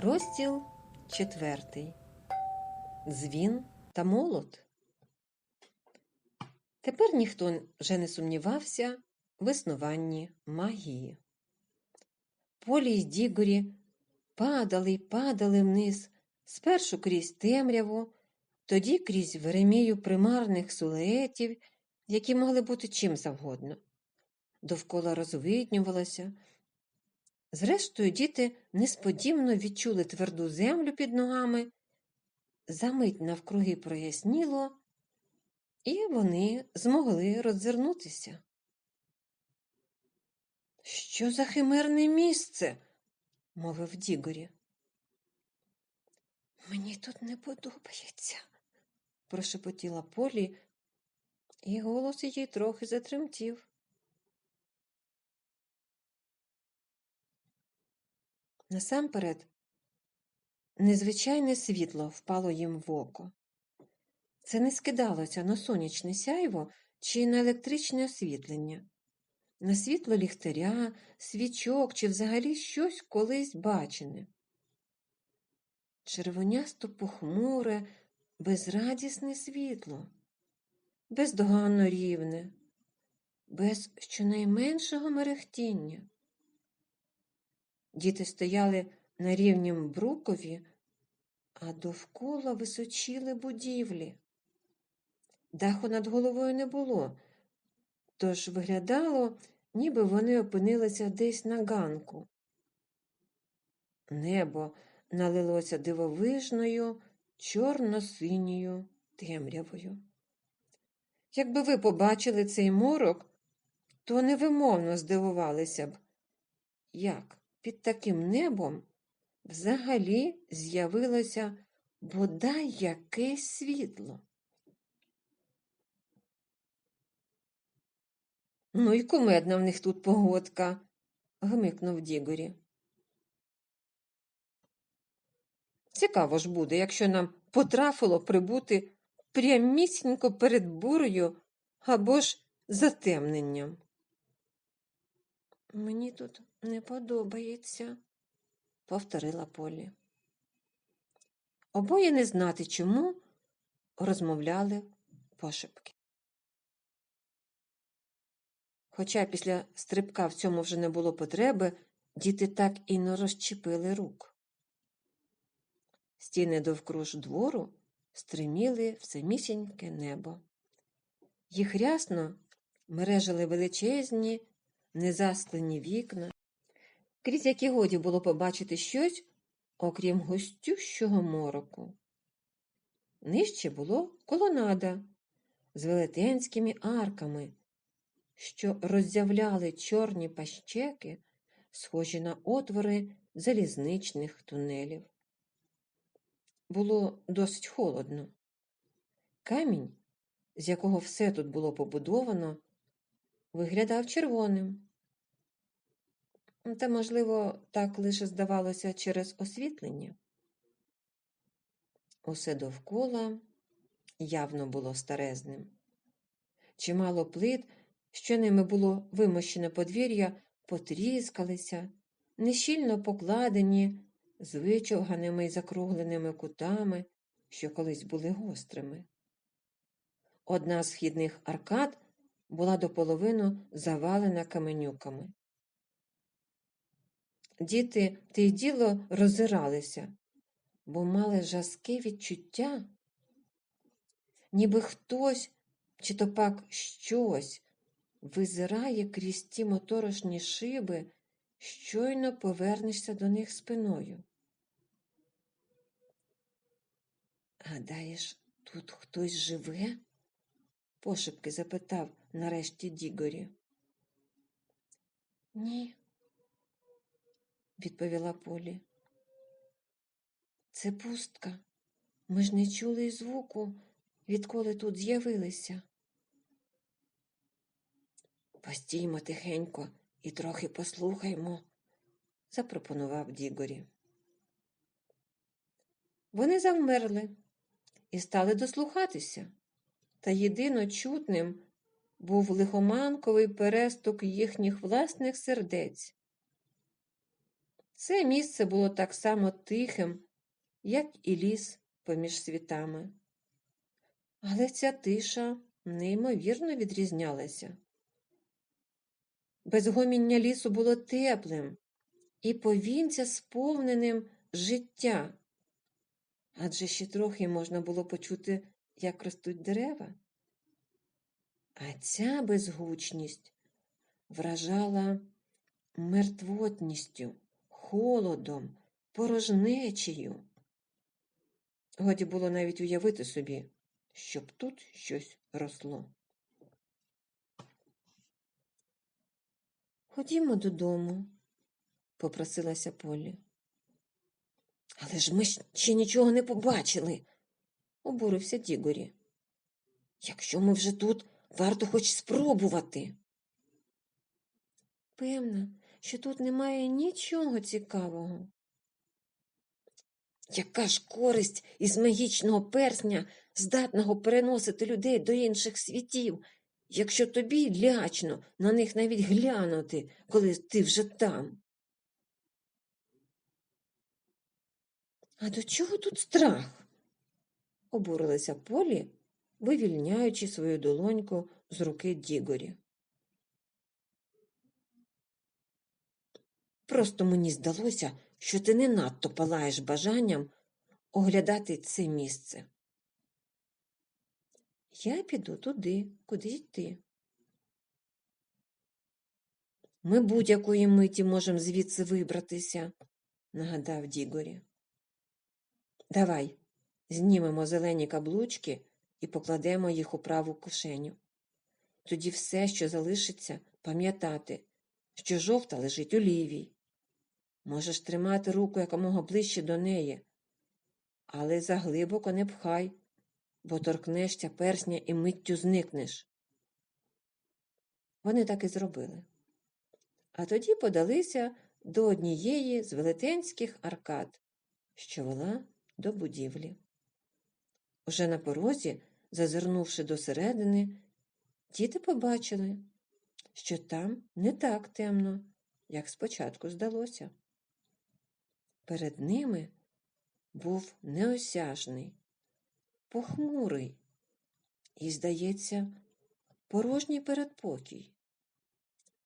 Розділ четвертий. Дзвін та молот. Тепер ніхто вже не сумнівався в існуванні магії. Полі й Дігорі падали й падали вниз, спершу крізь темряву, тоді крізь веремію примарних сулеетів, які могли бути чим завгодно. Довкола розвиднювалося. Зрештою, діти несподівано відчули тверду землю під ногами, замить навкруги проясніло, і вони змогли роззирнутися. Що за химерне місце? мовив Дігорі. Мені тут не подобається, прошепотіла Полі, і голос її трохи затремтів. Насамперед, незвичайне світло впало їм в око. Це не скидалося на сонячне сяйво чи на електричне освітлення, на світло ліхтаря, свічок чи взагалі щось колись бачене. Червонясто похмуре, безрадісне світло, бездоганно рівне, без щонайменшого мерехтіння. Діти стояли на рівнім брукові, а довкола височіли будівлі. Даху над головою не було, тож виглядало, ніби вони опинилися десь на ганку. Небо налилося дивовижною, чорно-синьою темрявою. Якби ви побачили цей морок, то невимовно здивувалися б. Як? Під таким небом взагалі з'явилося бодай якесь світло. Ну і кумедна в них тут погодка, гмикнув Дігорі. Цікаво ж буде, якщо нам потрафило прибути прямісінько перед бурею або ж затемненням. Мені тут не подобається, повторила Полі. Обоє не знати чому розмовляли пошепки. Хоча після стрибка в цьому вже не було потреби, діти так і не розчепили рук. Стіни довкруж двору стриміли в самісіньке небо. Їх рясно мережили величезні незасклені вікна, крізь які годі було побачити щось, окрім густющого мороку. Нижче було колонада з велетенськими арками, що роззявляли чорні пащеки, схожі на отвори залізничних тунелів. Було досить холодно. Камінь, з якого все тут було побудовано, виглядав червоним. Та, можливо, так лише здавалося через освітлення. Усе довкола явно було старезним. Чимало плит, що ними було вимощене подвір'я, потріскалися, нещільно покладені з вичовганими й закругленими кутами, що колись були гострими. Одна з вхідних аркад була до половину завалена каменюками. Діти те й діло роззиралися, бо мали жаске відчуття, ніби хтось, чи то пак щось визирає крізь ті моторошні шиби, щойно повернешся до них спиною. Гадаєш, тут хтось живе? пошепки запитав нарешті Дігорі. Ні, відповіла Полі. Це пустка. Ми ж не чули й звуку, відколи тут з'явилися. Постіймо тихенько і трохи послухаймо, запропонував Дігорі. Вони завмерли і стали дослухатися, та єдино чутним був лихоманковий перестук їхніх власних сердець. Це місце було так само тихим, як і ліс поміж світами. Але ця тиша неймовірно відрізнялася. Безгоміння лісу було теплим і повінця сповненим життя. Адже ще трохи можна було почути, як ростуть дерева. А ця безгучність вражала мертвотністю, холодом, порожнечею. Годі було навіть уявити собі, щоб тут щось росло. Ходімо додому, попросилася Полі. Але ж ми ще нічого не побачили, обурився Дігорі. Якщо ми вже тут, варто хоч спробувати. Певна, що тут немає нічого цікавого. Яка ж користь із магічного персня, здатного переносити людей до інших світів, якщо тобі лячно на них навіть глянути, коли ти вже там? А до чого тут страх? обурилася Полі, вивільняючи свою долоньку з руки Дігорі. Просто мені здалося, що ти не надто палаєш бажанням оглядати це місце. Я піду туди, куди йти. Ми будь-якої миті можемо звідси вибратися, нагадав Дігорі. Давай, знімемо зелені каблучки і покладемо їх у праву кишеню. Тоді все, що залишиться, пам'ятати, що жовта лежить у лівій. Можеш тримати руку якомога ближче до неї, але заглибоко не пхай, бо торкнешся персня і миттю зникнеш. Вони так і зробили. А тоді подалися до однієї з велетенських аркад, що вела до будівлі. Уже на порозі, зазирнувши досередини, діти побачили, що там не так темно, як спочатку здалося. Перед ними був неосяжний, похмурий і, здається, порожній передпокій.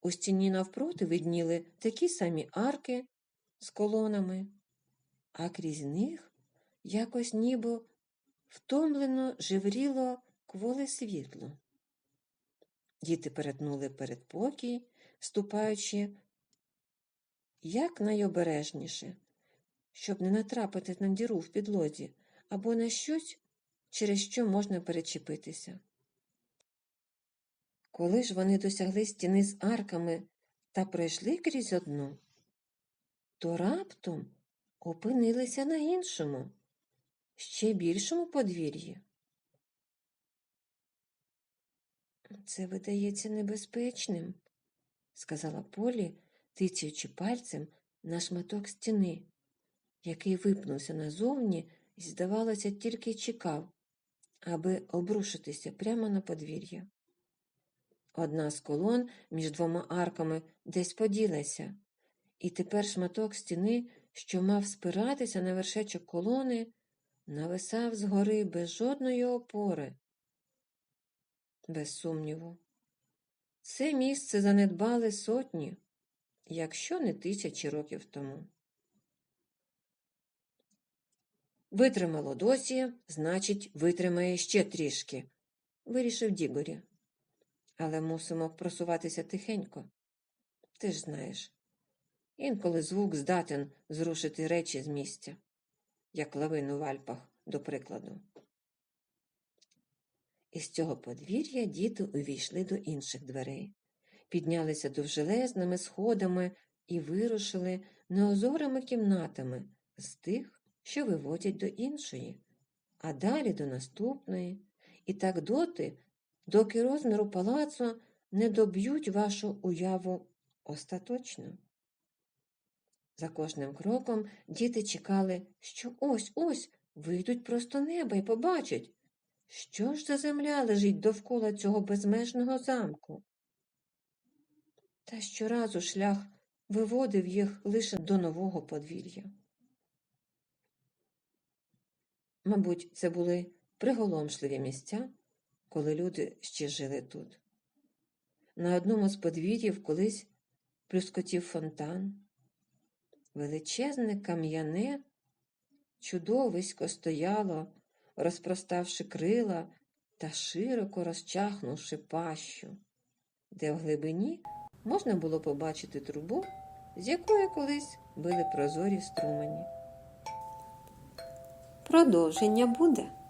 У стіні навпроти видніли такі самі арки з колонами, а крізь них якось ніби втомлено живріло кволе світло. Діти перетнули передпокій, ступаючи як найобережніше щоб не натрапити на діру в підлозі або на щось, через що можна перечепитися. Коли ж вони досягли стіни з арками та пройшли крізь одну, то раптом опинилися на іншому, ще більшому подвір'ї. Це видається небезпечним, сказала Полі, тицяючи пальцем на шматок стіни який випнувся назовні і, здавалося, тільки чекав, аби обрушитися прямо на подвір'я. Одна з колон між двома арками десь поділася, і тепер шматок стіни, що мав спиратися на вершечок колони, нависав згори без жодної опори. Без сумніву, це місце занедбали сотні, якщо не тисячі років тому. Витримало досі, значить, витримає ще трішки, вирішив Дігорі. Але мусимо просуватися тихенько. Ти ж знаєш, інколи звук здатен зрушити речі з місця, як лавину в Альпах, до прикладу. Із цього подвір'я діти увійшли до інших дверей, піднялися довжелезними сходами і вирушили неозорими кімнатами з тих, що виводять до іншої, а далі до наступної, і так доти, доки розміру палацу не доб'ють вашу уяву остаточно. За кожним кроком діти чекали, що ось ось вийдуть просто неба і побачать, що ж за земля лежить довкола цього безмежного замку. Та щоразу шлях виводив їх лише до нового подвір'я. Мабуть, це були приголомшливі місця, коли люди ще жили тут. На одному з подвір'їв колись плюскотів фонтан. Величезне кам'яне чудовисько стояло, розпроставши крила та широко розчахнувши пащу, де в глибині можна було побачити трубу, з якої колись били прозорі струмені. Продовження буде.